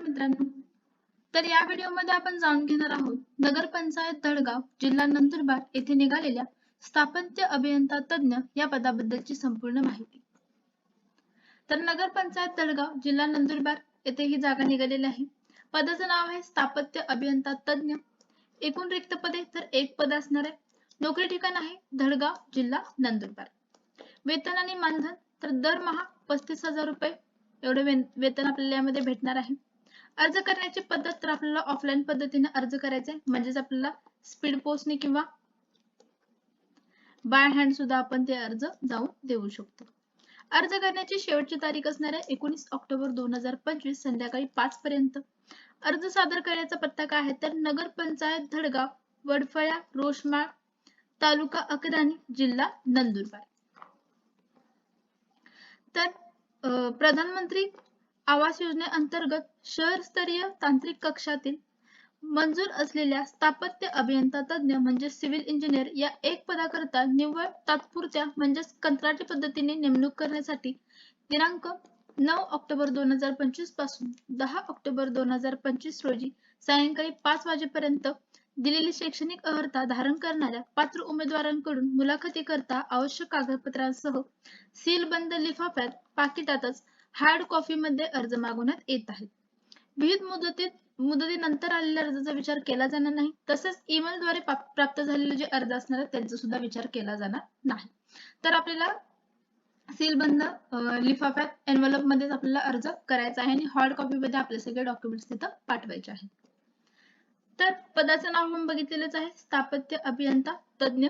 मित्रांनो तर या व्हिडिओमध्ये आपण जाणून घेणार आहोत नगरपंचायत दडगाव जिल्हा नंदुरबार येथे निघालेल्या स्थापत्य अभियंता तज्ञ या पदाबद्दलची संपूर्ण माहिती. तर नगरपंचायत दडगाव जिल्हा नंदुरबार येथे ही जागा निघालेली आहे. पदाचं नाव आहे स्थापत्य अभियंता तज्ञ. एकूण रिक्त पदे तर एक पद असणार आहे. नोकरी ठिकाण आहे धडगाव जिल्हा नंदुरबार. वेतन आणि मानधन तर दरमहा पस्तीस हजार रुपये एवढे वेतन आपल्याला यामध्ये भेटणार आहे. अर्ज करण्याची पद्धत तर आपल्याला ऑफलाईन पद्धतीने अर्ज करायचा म्हणजेच आपल्याला स्पीड पोस्टने किंवा बाय हँड सुद्धा आपण ते अर्ज जाऊन देऊ शकतो. अर्ज करण्याची शेवटची तारीख असणार आहे एकोणीस ऑक्टोबर दोन हजार पंचवीस संध्याकाळी पाच पर्यंत. अर्ज सादर करण्याचा पत्ता काय आहे तर नगर पंचायत धडगाव वडफळ्या रोषमाळ तालुका अकदानी जिल्हा नंदुरबार. तर प्रधानमंत्री आवास योजनेअंतर्गत शहरस्तरीय तांत्रिक कक्षातील मंजूर असलेल्या स्थापत्य अभियंता तज्ज्ञ म्हणजे सिव्हिल इंजिनियर या एक पदाकरता निव्वळ तात्पुरत्या म्हणजेच कंत्राटी पद्धतीने नेमणूक करण्यासाठी दिनांक नऊ ऑक्टोबर दोन हजार पंचवीसपासून दहा ऑक्टोबर दोन हजार पंचवीस रोजी सायंकाळी पाच वाजेपर्यंत दिलेली शैक्षणिक अर्हता धारण करणाऱ्या पात्र उमेदवारांकडून मुलाखती करता आवश्यक कागदपत्रांसह सीलबंद लिफाफ्यात पाकिटातच हार्ड कॉफी मध्ये अर्ज मागवण्यात येत आहेत. विविध मुदतीत मुदतीनंतर आलेल्या अर्जाचा विचार केला जाणार नाही. तसेच ईमेलद्वारे प्राप्त झालेले जे अर्ज असणार आहेत त्यांचा सुद्धा विचार केला जाणार नाही. तर आपल्याला सीलबंद लिफाफ्यात एनवलप मध्येच आपल्याला अर्ज करायचा आहे आणि हार्ड कॉपी मध्ये आपले सगळे डॉक्युमेंट्स तिथं पाठवायचे आहेत. तर पदाचं नाव आपण बघितलेलंच आहे. स्थापत्य अभियंता तज्ञ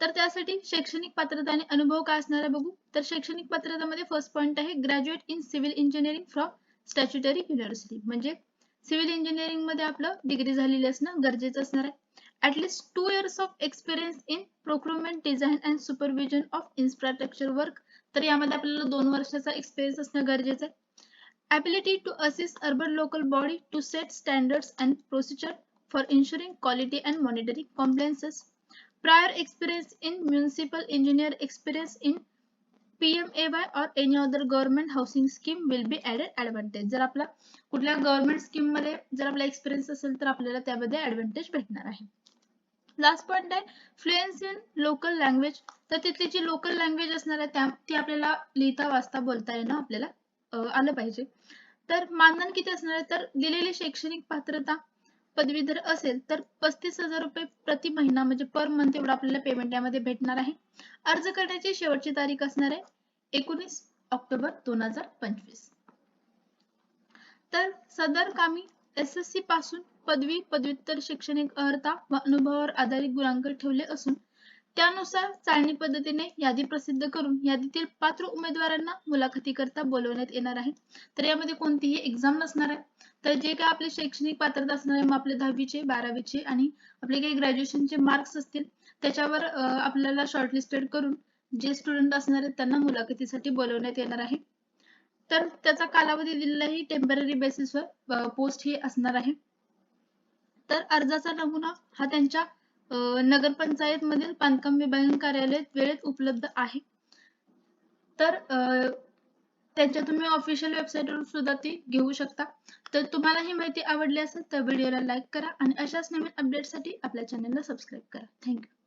तर त्यासाठी शैक्षणिक पात्रता आणि अनुभव काय असणार आहे बघू. तर शैक्षणिक पात्रतामध्ये फर्स्ट पॉईंट आहे graduate in civil engineering from statutory university म्हणजे सिव्हिल इंजिनिअरिंगमध्ये आपलं डिग्री झालेली असणं गरजेचं असणार आहे. At least two years of experience in procurement design and supervision of infrastructure work तर यामध्ये आपल्याला दोन वर्षाचा एक्सपिरियन्स असणं गरजेचं आहे. Ability to assist urban local body to set standards and procedure for ensuring quality and monitoring compliances. Prior experience in municipal engineer experience in PMAY or any other government housing scheme will be added advantage. जर आपला कुठल्या government स्कीममध्ये जर आपला experience असेल तर आपल्याला त्यामध्ये ऍडव्हान्टेज भेटणार आहे. लास्ट पॉइंट आहे फ्लुएन्स इन लोकल लँग्वेज तर तिथली जी लोकल लँग्वेज असणार आहे त्या ती आपल्याला लिहिता वाचता बोलता येणं आपल्याला आलं पाहिजे. तर मानधन किती असणार आहे? तर दिलेली शैक्षणिक पात्रता पदवीधर असेल तर पस्तीस हजार रुपये प्रति महिना म्हणजे पर मंथ एवढा आपल्याला पेमेंट यामध्ये भेटणार आहे. अर्ज करण्याची शेवटची तारीख असणार आहे एकोणीस ऑक्टोबर दोन हजार पंचवीस. तर सदर कामी एस एस सी पासून पदवी पदव्युत्तर शैक्षणिक अर्हता व अनुभवावर आधारित गुणांक ठेवले असून त्यानुसार चाळणी पद्धतीने यादी प्रसिद्ध करून यादीतील पात्र उमेदवारांना मुलाखती करता बोलवण्यात येणार आहे. तर यामध्ये कोणतीही एक्झाम नसणार आहे. तर जे काय आपले शैक्षणिक पात्रता असणार मग आपले दहावीचे बारावीचे आणि आपले काही ग्रॅज्युएशनचे मार्क्स असतील त्याच्यावर आपल्याला शॉर्टलिस्टेड करून जे स्टुडंट असणार आहेत त्यांना मुलाखतीसाठी बोलवण्यात येणार आहे. तर त्याचा कालावधी दिलेला आहे टेंपररी बेसिसवर पोस्ट ही असणार आहे. तर अर्जाचा नमुना हा त्यांच्या नगरपंचायत मधील बांधकाम विभागीय कार्यालय वेळेत उपलब्ध आहे. तर त्यांच्या तुम्ही ऑफिशियल वेबसाईटवरून सुद्धा ती घेऊ शकता. तर तुम्हाला ही माहिती आवडली असेल तर व्हिडिओला लाईक करा आणि अशाच नवीन अपडेटसाठी आपल्या चॅनलला सबस्क्राईब करा. थँक्यू